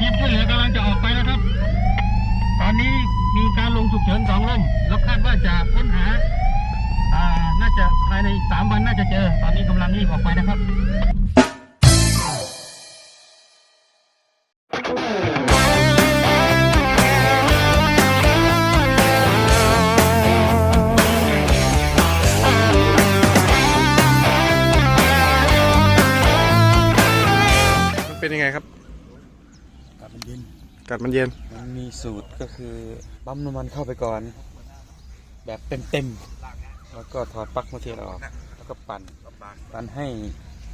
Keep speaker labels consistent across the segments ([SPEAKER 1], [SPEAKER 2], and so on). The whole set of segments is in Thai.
[SPEAKER 1] ทีมช่วยเหลือกำลังจะออกไปแล้วครับ ตอนนี้มีการลงฉุกเฉินสองลมแล้วคาดว่าจะค้นหา อ่า น่าจะภายในสามวันน่าจะเจอ ตอนนี้กำลังรีบออกไปนะครับ
[SPEAKER 2] กาศมันเย็น
[SPEAKER 3] มัน
[SPEAKER 2] มีสูตรก็คือปั๊มน้ำมันเข้าไปก่อน แบบเต็มๆแล้วก็ถอดปลั๊กมาเทออกแล้วก็ปั่นปั่นให้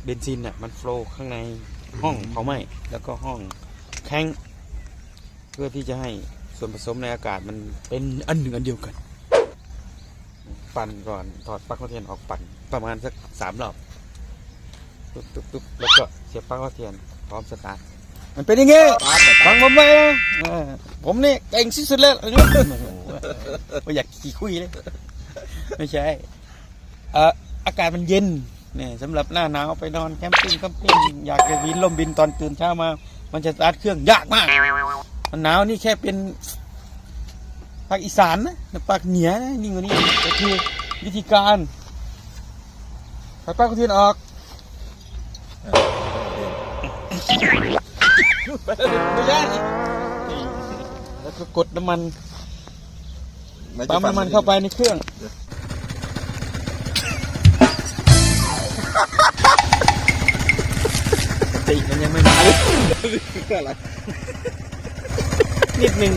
[SPEAKER 2] เบนซินเนี่ยมันโฟลว์ข้างในห้องเผาไหม้แล้วก็ห้องแข้งเพื่อที่จะให้ส่วนผสมในอากาศมันเป็นอันหนึ่งอันเดียวกัน ปั่นก่อนถอดปลั๊กมาเทียนออกปั่นประมาณสักสามรอบตุ๊บตุ๊บตุ๊บแล้วก็เสียบปลั๊กมาเทียนพร้อมสตาร์ท มันเป็นอย่างงี้ฟังผมไว้นะผมนี่เก่งที่สุดเลยอันนี้โอ้โหไม่อยากขี่คุยเลย ไม่ใช่อากาศมันเย็นเนี่ยสำหรับหน้าหนาวไปนอนแคมปิ้งแคมปิ้งอยากจะบินลมบินตอนตื่นเช้ามา มันจะสตาร์ทเครื่องยากมากมันหนาวนี่แค่เป็นภาคอีสานนะภาคเหนือนะยิ่งกว่านี้ก็คือวิธีการถอดปลั๊กเทียนออก ไม่ใช่แล้วก็กดน้ำมันปั๊มน้ำมันเข้าไปในเครื่องติมันยังไม่มาเลยนิดนึง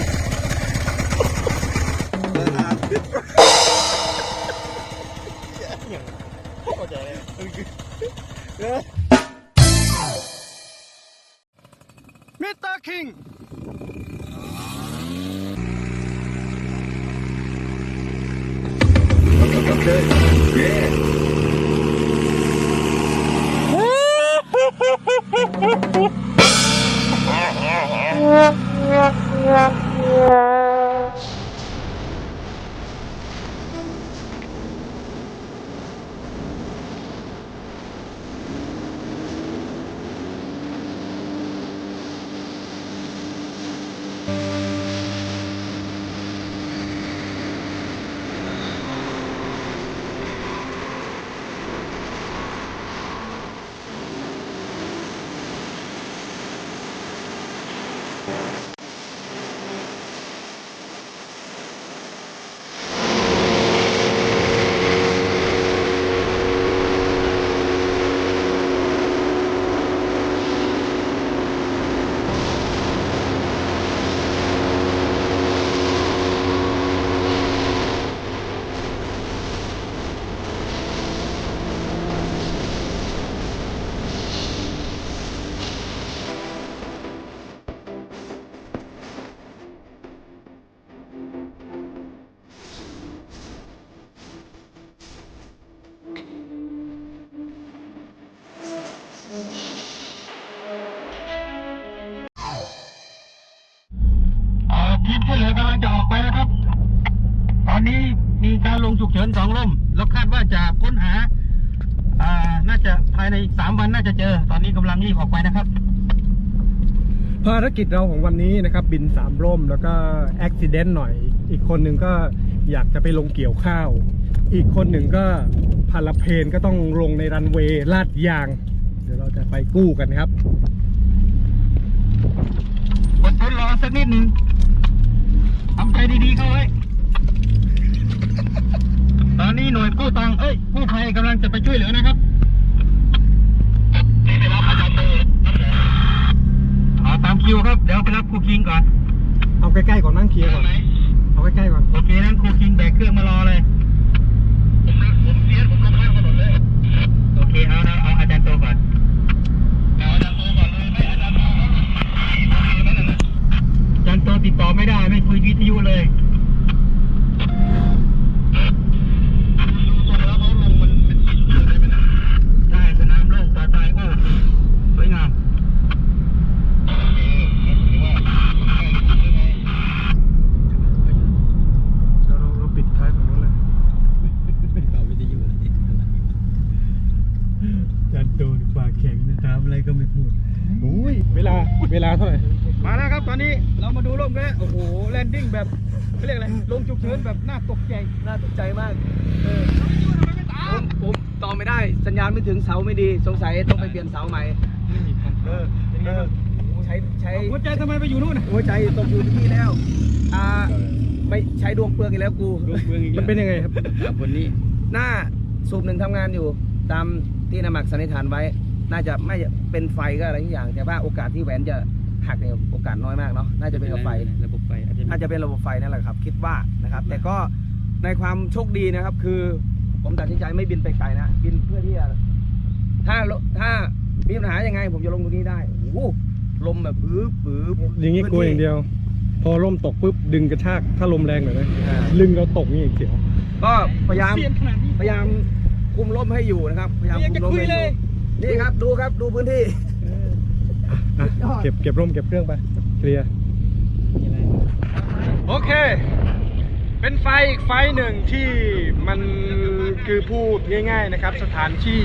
[SPEAKER 1] จะภายในสามวันน่าจะเจอ ตอนนี้กำลังรีบออกไปนะครับ
[SPEAKER 4] ภารกิจเราของวันนี้นะครับ บินสามร่มแล้วก็อุบิเหตุหน่อย อีกคนหนึ่งก็อยากจะไปลงเกี่ยวข้าว อีกคนหนึ่งก็พาราเพนก็ต้องลงในรันเวย์ลาดยาง เดี๋ยวเราจะไปกู้กันครับ
[SPEAKER 1] อดทนรอสักนิดหนึ่งทำใจดีๆเข้าไว้ตอนนี้หน่วยกู้ตังเอ้ยกู้ภัยกำลังจะไปช่วยเหลือนะครับนี่ไปรับอาจารย์โตเอาตาม คิวครับ เดี๋ยวไปรับครูคิงก่อน
[SPEAKER 4] เอาใกล้ๆก่อนนั่งเคลียร์ก่อน เอาใกล้ๆก่อน
[SPEAKER 1] โอเคนั้นครูคิงแบกเครื่องมารอเลย ผมผมเสียผมลงข้างถนนเลย โอเคเอานะเอาอาจารย์โตก่อนเอาอาจารย์โตก่อนเลยไม่อาจารย์โตโอเคไหมนั่นน่ะอาจารย์โตติดต่อไม่ได้ไม่คุยวิทยุเลยได้สนามโล่งปลอดภัยโอ้สวยงาม
[SPEAKER 4] เราเราปิดท้ายของนู้นเลย
[SPEAKER 2] เอาวิทยุติดข้างหลัง
[SPEAKER 4] จันโดนปากแข็งนะถามอะไรก็ไม่พูดโอ้ย เวลา เวลาเท่าไหร่ มาแล้วครับตอนนี้เรามาดูร่มกันแล้วโอ้โหแลนดิ้งแบบเขาเรียกอะไรลงฉุก เฉินแบบน่าตกใจ
[SPEAKER 5] น่าตกใจมากเออผมผมต่อไม่ได้ สัญญาณไม่ถึงเสาไม่ดี สงสัยต้องไปเปลี่ยนเสาใหม่เออเออใช้ใช้
[SPEAKER 4] หัวใจทำไมไปอยู่นู่นน่ะ
[SPEAKER 5] หัวใจตกอยู่ที่นี่แล้ว อ่า ไม่ใช้ดวงเปลืองอีกแล้วกู
[SPEAKER 4] มันเป็นยังไงครับ
[SPEAKER 5] ครับวันนี้ หน้าสูบหนึ่งทำงานอยู่ ตามที่นามักสันนิษฐานไว้ น่าจะไม่เป็นไฟก็อะไรทุกอย่าง แต่ว่าโอกาสที่แหวนจะหักเนี่ยโอกาสน้อยมากเนาะน่าจะเป็นกับไฟ
[SPEAKER 2] ระบบไฟอาจจะ
[SPEAKER 5] น่าจะเป็นระบบไฟนั่นแหละครับ คิดว่า นะครับ แต่ก็ในความโชคดีนะครับ คือผมตัดสินใจไม่บินไปไกลนะบินเพื่อที่จะถ้าถ้ามีปัญหายังไง ผมจะลงตรงนี้ได้โอ้โหลมแบบบื้อบื้อ
[SPEAKER 4] อย่างนี้กลัวอย่างเดียว พอร่มตกปุ๊บดึงกระชากถ้าลมแรงหน่อยนะลึงเราตกนี่เสียว
[SPEAKER 5] ก็พยายามพยายามคุมลมให้อยู่นะครับพยายามคุมลมให้อยู่นี่ครับดูครับดูพื้นที่
[SPEAKER 4] อะเก็บเก็บร่มเก็บเครื่องไปเคลียร์โอเค เป็นไฟอีกไฟหนึ่งที่มันคือพูดง่าย ๆนะครับ สถานที่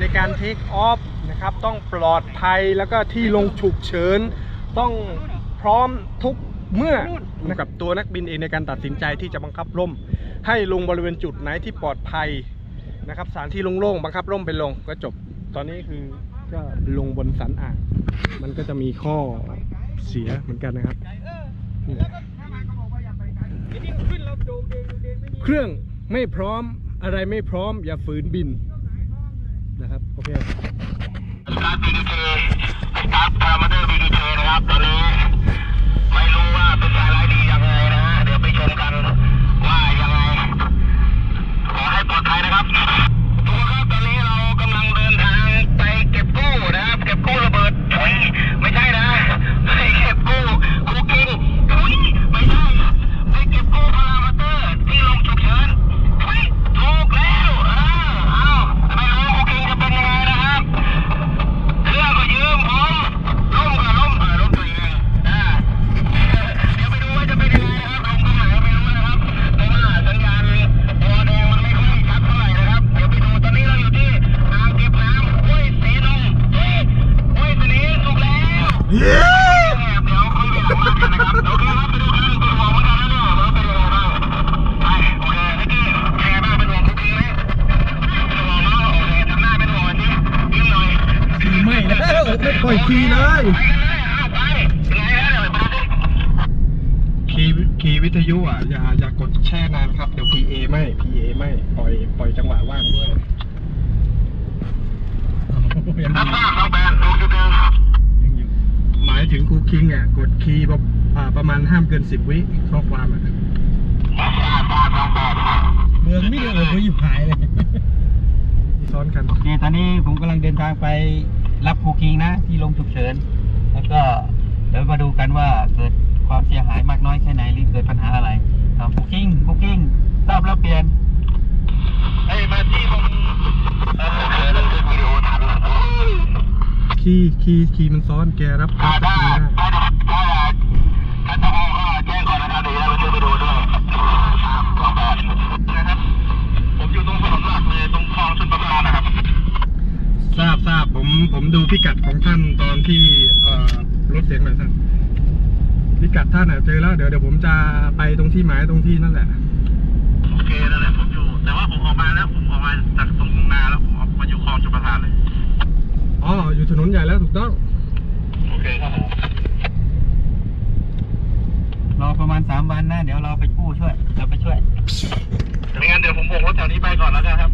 [SPEAKER 4] ในการเทคออฟนะครับต้องปลอดภัยแล้วก็ที่ลงฉุกเฉินต้องพร้อมทุกเมื่อนะครับตัวนักบินเองในการตัดสินใจที่จะบังคับร่ม ให้ลงบริเวณจุดไหนที่ปลอดภัยนะครับสถานที่โล่งๆบังคับร่มไปลงก็จบ ตอนนี้คือก็ลงบนสันอ่างมันก็จะมีข้อเสียเหมือนกันนะครับ เนี่ยเครื่องไม่พร้อมอะไรไม่พร้อม อย่าฝืนบินนะครับโอเค
[SPEAKER 6] สตาร์ท BDK สตาร์ทพารามิเตอร์ BDK นะครับตอนนี้ไม่รู้ว่าเป็นสายร้ายดียังไงนะฮะเดี๋ยวไปชมกันว่ายังไงขอให้ปลอดภัยนะครับ ไม่ปล่อยคีย์เลยไปกันเลยเอาไปเป็นไงฮะเดี๋ยวไปดูดิ
[SPEAKER 4] คีย์คีย์วิทยุอะอย่าอย่ากดแช่นานครับ เดี๋ยว PA ไม่ PA ไม่ปล่อยปล่อยจังหวะว่างด้วย
[SPEAKER 6] รับทราบน้องแบนดูจุดหนึ่ง
[SPEAKER 4] หมายถึงครูคิงอะกดคีย์ประอ่าประมาณห้ามเกิน10วิข้อความอะ
[SPEAKER 6] รับทราบทราบน้องแบน
[SPEAKER 5] เมืองไม่เดือดเลยอยู่หายเลย
[SPEAKER 4] ซ้อนกัน
[SPEAKER 2] โอเค ตอนนี้ผมกำลังเดินทางไป รับครูคิงนะ ที่ลงฉุกเฉิน แล้วก็เดี๋ยวมาดูกันว่าเกิดความเสียหายมากน้อยแค่ไหนหรือเกิดปัญหาอะไรครับครูคิงครูคิงทราบแล้วเปลี่ยน
[SPEAKER 6] ไอ้มาที่ผมเออเคยบันทึกวิดีโอทัน
[SPEAKER 4] คีย์คีย์คีย์มันซ้อนแกรับ
[SPEAKER 6] ถ้า
[SPEAKER 4] รับ
[SPEAKER 6] ได้
[SPEAKER 4] คีย์ได้ ดูพิกัดของท่านตอนที่เอ่อลดเสียงหน่อยท่านพิกัดท่านอะเจอแล้วเดี๋ยวเดี๋ยวผมจะไปตรงที่หมายตรงที่นั่นแหละ
[SPEAKER 6] โอเคนั่นแหละผมอยู่ แต่ว่าผมออกมาแล้วผมออกมาจากตรงนาแล้วผมออกมาอยู่คลองชลประทานเลย
[SPEAKER 4] อ๋ออยู่ถนนใหญ่แล้วถูกต้อง
[SPEAKER 6] โอเคครับผม
[SPEAKER 2] รอประมาณ3วันนะเดี๋ยวเราไปกู้ช่วยเราไปช่วย
[SPEAKER 6] ไม่งั้นเดี๋ยวผมโบกรถแถวนี้ไปก่อนแล้วกันครับ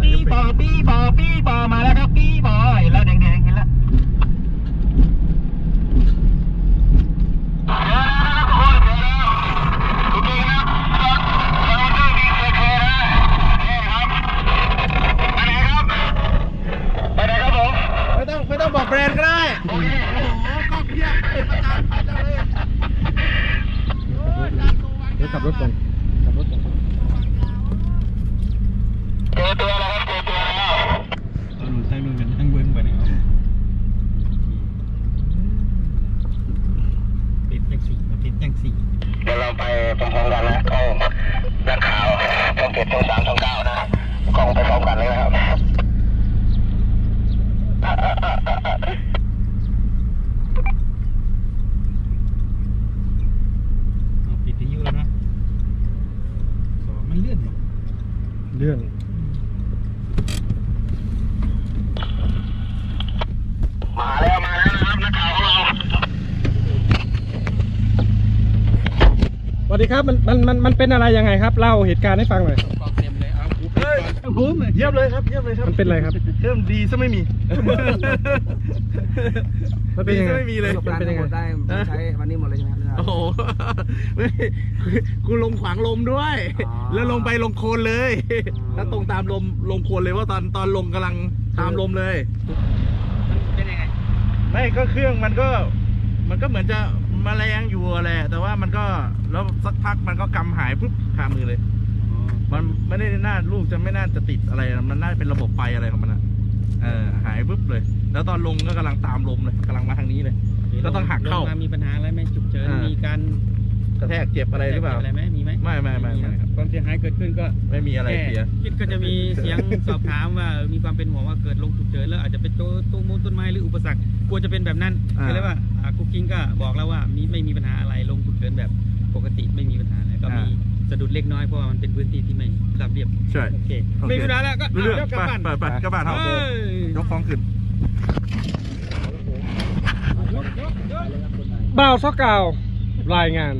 [SPEAKER 2] ปีบอปีบอปีบอมาแล้วครับปีบอเห็นแล้วแดงๆเห็นแล้ว
[SPEAKER 5] ไม่ ต้องไม่ต้องบอกแบรนด์ก็ได้
[SPEAKER 4] เดี๋ยวขับรถก่อนขับรถก่อน
[SPEAKER 6] เจอตัวแล้วครับเจอตัวแล้ว
[SPEAKER 2] เอาหนูตั้งนู่นกันตั้งเบิ้งไปนะครับติดจังสี่ติดจังสี่
[SPEAKER 6] เดี๋ยวเราไปพร้อมๆกันนะกล้องนักข่าวช่องเจ็ดช่องสามช่องเก้านะกล้องไปพร้อมกันเลยนะครับ
[SPEAKER 4] ดีครับมันมันมันมันเป็นอะไรยังไงครับเล่าเหตุการณ์ให้ฟังหน่อย
[SPEAKER 7] ความเต็มเลยเอากูปิดก่อน
[SPEAKER 6] ผมเยี่ยมเลยครับเยี่ยมเลยครับ
[SPEAKER 4] มันเป็นอะไรครับ
[SPEAKER 6] เครื่องดีซะไม่มี
[SPEAKER 4] มันเป็นยังไง
[SPEAKER 6] ไม่มีเลย
[SPEAKER 5] ประสบการณ์ทั้งหมดได้ใช้วันนี้หมดเลยใช่ไหมครับ
[SPEAKER 6] โอ้โหไม่กูลงขวางลมด้วย
[SPEAKER 5] อ๋อ
[SPEAKER 6] แล้วลงไปลงโคลนเลย
[SPEAKER 5] อ๋อ
[SPEAKER 6] แล้วตรงตามลมลงโคลนเลยว่าตอนตอนลงกำลังตามลมเลย
[SPEAKER 7] เป็นยังไง
[SPEAKER 6] ไม่ก็เครื่องมันก็ มันก็เหมือนจะ มาแรงอยู่แหละแต่ว่ามันก็แล้วสักพักมันก็กำหายปุ๊บคามือเลย มันไม่ได้น่าลูกจะไม่น่าจะติดอะไรนะมันน่าจะเป็นระบบไฟอะไรของมันอะเออหายปุ๊บเลย แล้วตอนลงก็กำลังตามลมเลยกำลังมาทางนี้เลย ก็ต้องหักเข้า
[SPEAKER 7] ลมามีปัญหาอะไรไหมฉุกเฉิน
[SPEAKER 6] อ่ามี
[SPEAKER 7] มีการ
[SPEAKER 6] กระแทกเจ็บอะไรหรือเปล่า
[SPEAKER 7] อะไรไหมมีไหม
[SPEAKER 6] ไม่ไม่ไม่ไม่ครับ
[SPEAKER 7] ความเสียหายเกิดขึ้นก็
[SPEAKER 6] ไม่มีอะไรเสีย
[SPEAKER 7] คิดก็จะมีเสียงสอบถามว่ามีความเป็นห่วงว่าเกิดลงฉุกเฉินแล้วอาจจะเป็นตัวต้นมูลต้นไม้หรืออุปสรรคกลัวจะเป็นแบบนั้น
[SPEAKER 6] อ่า
[SPEAKER 7] ก็เลยว่าอ่าคุ กกิ้งก็บอกแล้วว่ามีไม่มีปัญหาอะไรลงฉุกเฉินแบบปกติไม่มีปัญหาอะไรก็มีสะดุดเล็กน้อยเพราะว่ามันเป็นพื้นที่ที่ไม่ราบเรียบ
[SPEAKER 6] ใช่
[SPEAKER 7] โอเค
[SPEAKER 6] โอเค
[SPEAKER 7] ไม่มีปัญหาแล้วก็
[SPEAKER 6] รู้เรื่อง
[SPEAKER 7] ยกกลับ
[SPEAKER 6] ไป
[SPEAKER 7] บ้าน
[SPEAKER 6] ไปไปกลับบ้านเขา
[SPEAKER 7] เอ้ย
[SPEAKER 6] ยกฟ้องขึ้น
[SPEAKER 4] บ่าวซอกกาวรายงาน